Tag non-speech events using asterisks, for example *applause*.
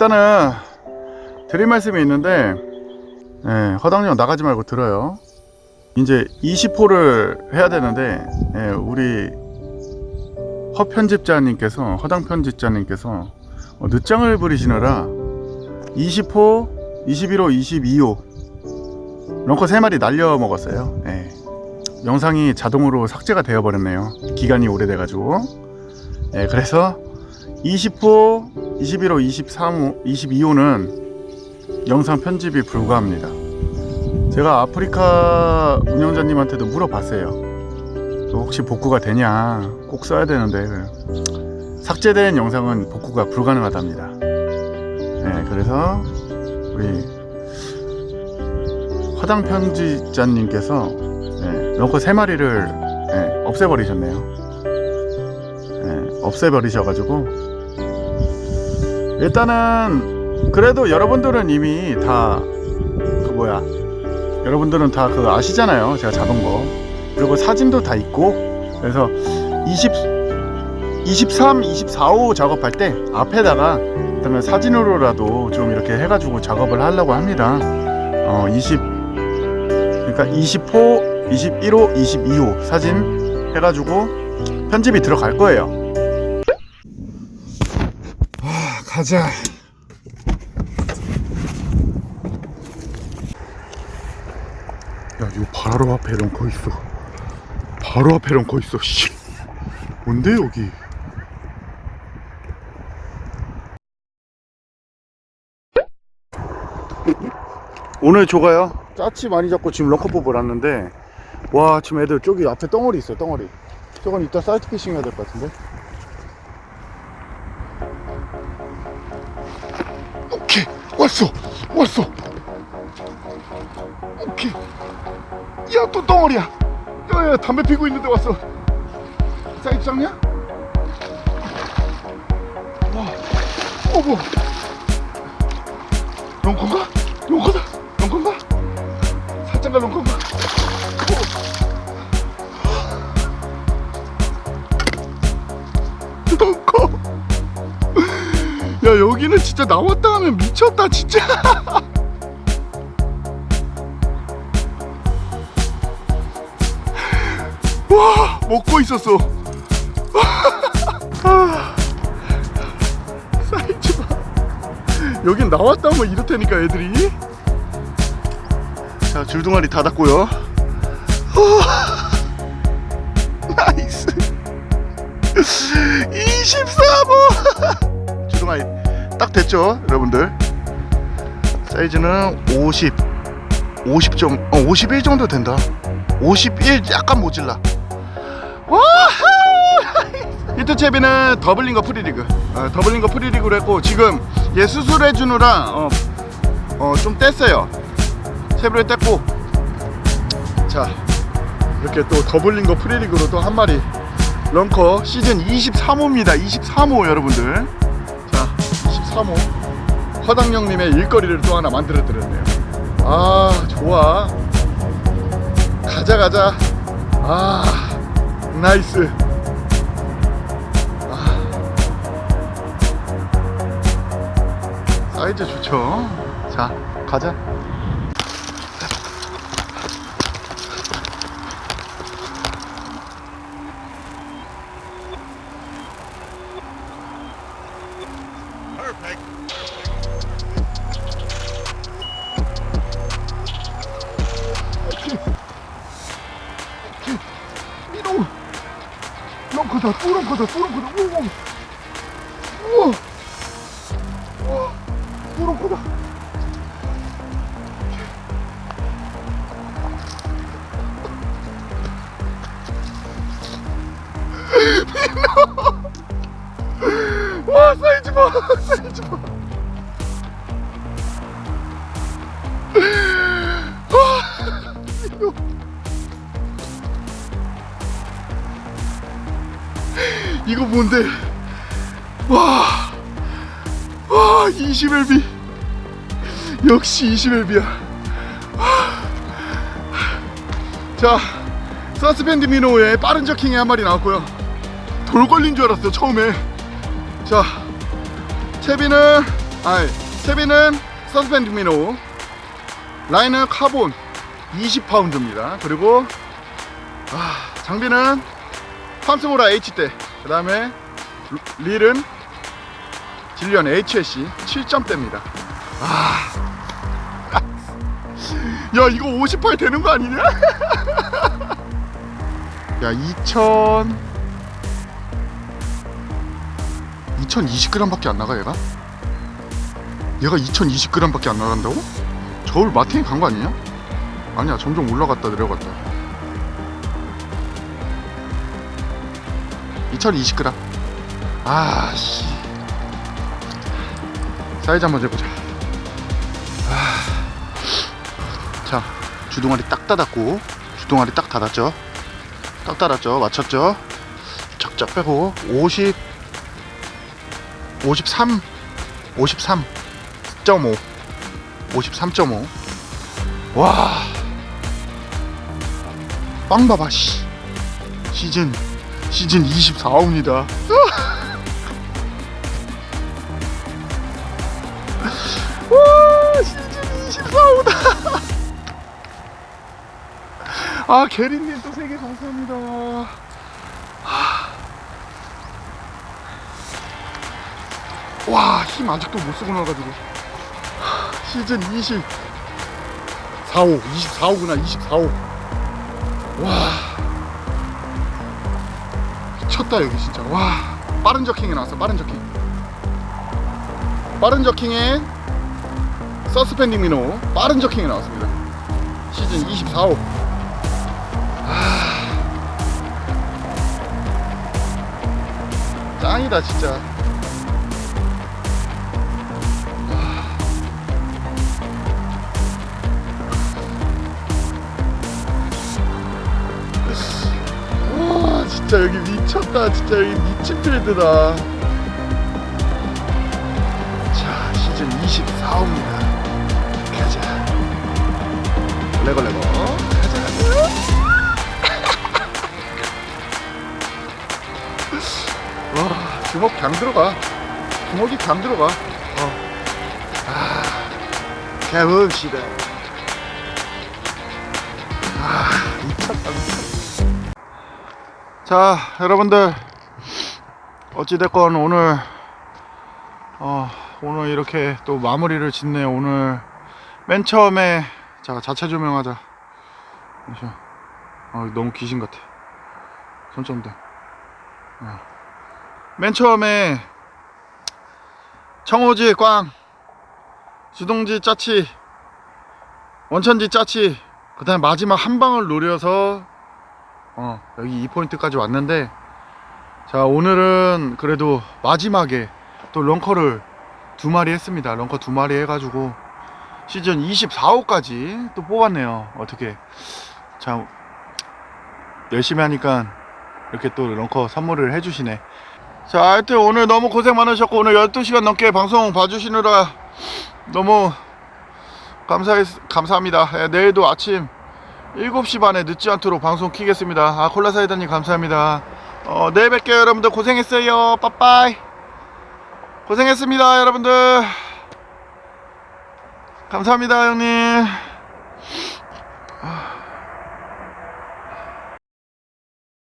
일단은 드릴 말씀이 있는데 예, 허당령 나가지 말고 들어요. 이제 20호를 해야 되는데 예, 우리 허 편집자님께서 허당 편집자님께서 어, 늦장을 부리시느라 20호, 21호, 22호 런커 3마리 날려 먹었어요. 예. 영상이 자동으로 삭제가 되어 버렸네요. 기간이 오래돼 가지고. 예, 그래서 20호, 21호, 23호, 22호는 영상 편집이 불가합니다. 제가 아프리카 운영자님한테도 물어봤어요. 혹시 복구가 되냐? 꼭 써야 되는데 삭제된 영상은 복구가 불가능하답니다. 네, 그래서 우리 화당 편집자님께서 네, 런커 세 마리를 네, 없애버리셨네요. 네, 없애버리셔가지고 일단은 그래도 여러분들은 이미 다 그 뭐야 여러분들은 다 그 아시잖아요 제가 잡은 거 그리고 사진도 다 있고 그래서 20 23, 24호 작업할 때 앞에다가 그다음에 사진으로라도 좀 이렇게 해가지고 작업을 하려고 합니다. 어, 20 그러니까 20호, 21호, 22호 사진 해가지고 편집이 들어갈 거예요. 가자. 야, 이거 바로 앞에 런커 있어. 바로 앞에 런커 있어. 씨. 뭔데 여기? 오늘 조가요? 짜치 많이 잡고 지금 런커 뽑으러 왔는데 와 지금 애들 저기 앞에 덩어리 있어요 덩어리 저건 이따 사이트 피싱 해야 될 것 같은데 왔어 왔어 오케이 야 또 덩어리야 야야 담배 피고 있는데 왔어 사이트 잡냐? 와 어머 런커인가? 런커다 런커인가? 살짝가? 런 야 여기는 진짜 나왔다 하면 미쳤다 진짜. *laughs* 와 먹고 있었어. *laughs* 아, 사이즈 봐 여긴 나왔다 하면 이렇다니까 애들이. 자 줄둥아리 후. *laughs* 나이스. 23호 줄둥아리 딱 됐죠 여러분들? 사이즈는 50 50 정, 어, 51 정도 된다. 51 약간 모질라. 와 히트 *laughs* 채비는 더블링거 프리리그. 어, 더블링거 프리리그로 했고 지금 얘 수술해 주느라 어, 어, 좀 뗐어요. 채비를 뗐고. 자 이렇게 또 더블링거 프리리그로 또 한 마리 런커 시즌 23호입니다. 23호 여러분들. 자 23호 허당영님의 일거리를 또 하나 만들어 드렸네요. 아 좋아. 가자 가자. 아 나이스. 아, 사이즈 좋죠? 자 가자 렁커다 뚜렁커다 뚜렁커다 우와 우와. 뚜렁커다 *laughs* 와 사이즈 봐 사이즈 봐 와, 민호. 이거 뭔데? 와, 와, 20LB. 역시 20LB야. 자, 서스펜드 미노의 빠른 저킹에 한 마리 나왔고요. 돌 걸린 줄 알았어, 처음에. 자, 채비는 아 세비는 서스펜드 미노 라인은 카본 20파운드입니다 그리고 아, 장비는 팜스보라 H대 그 다음에 릴은 질리언 HSC 7점대입니다 아. *laughs* 야 이거 58 되는 거 아니냐? *laughs* 야 2000 2020g 밖에 안 나가 얘가? 얘가 2020g 밖에 안 나간다고? 저울 마틴이 간 거 아니냐? 아니야 점점 올라갔다 내려갔다 2020g 아씨. 사이즈 한번 재보자. 아. 자 주둥아리 딱 닫았고 주둥아리 딱 닫았죠? 딱 닫았죠? 맞췄죠? 쫙쫙 빼고 50 53 53.5 53.5 와. 빵 봐봐 씨. 시즌 시즌 24호입니다. *laughs* 와, 시즌 24호다. 아, 게리님 또세개 감사합니다. 와, 힘 아직도 못 쓰고 나가지고. 시즌 20 4호 24호구나 24호 와 미쳤다 여기 진짜. 와 빠른 저킹에 나왔어 빠른 저킹. 빠른 저킹에 서스펜딩 미노 빠른 저킹에 나왔습니다. 시즌 24호. 아. 짱이다 진짜 진짜 여기 미쳤다 진짜 여기 미친 필드다. 자 시즌 24호입니다. 가자. 레고 레고. 가자. *laughs* 와 주먹 강 들어가. 주먹이 강 들어가. 어. 아 가봅시다 아 미쳤다 미쳤다 자 여러분들. 어찌됐건 오늘 어, 오늘 이렇게 또 마무리를 짓네요 오늘 맨 처음에 자 자체 조명하자. 잠시만 아 너무 귀신 같아. 손전등 어. 맨 처음에 청호지 꽝 수동지 짜치 원천지 짜치 그 다음에 마지막 한 방을 노려서 어, 여기 이 포인트까지 왔는데 자 오늘은 그래도 마지막에 또 런커를 두 마리 했습니다. 런커 두 마리 해가지고 시즌 24호까지 또 뽑았네요. 어떻게. 참 열심히 하니까 이렇게 또 런커 선물을 해주시네. 자 하여튼 오늘 너무 고생 많으셨고 오늘 12시간 넘게 방송 봐주시느라 너무 감사 감사합니다. 예, 내일도 아침 7시 반에 늦지 않도록 방송 키겠습니다. 아, 콜라사이다님 감사합니다. 어, 내일 뵐게요, 여러분들. 고생했어요. 빠빠이. 고생했습니다, 여러분들. 감사합니다, 형님. 아.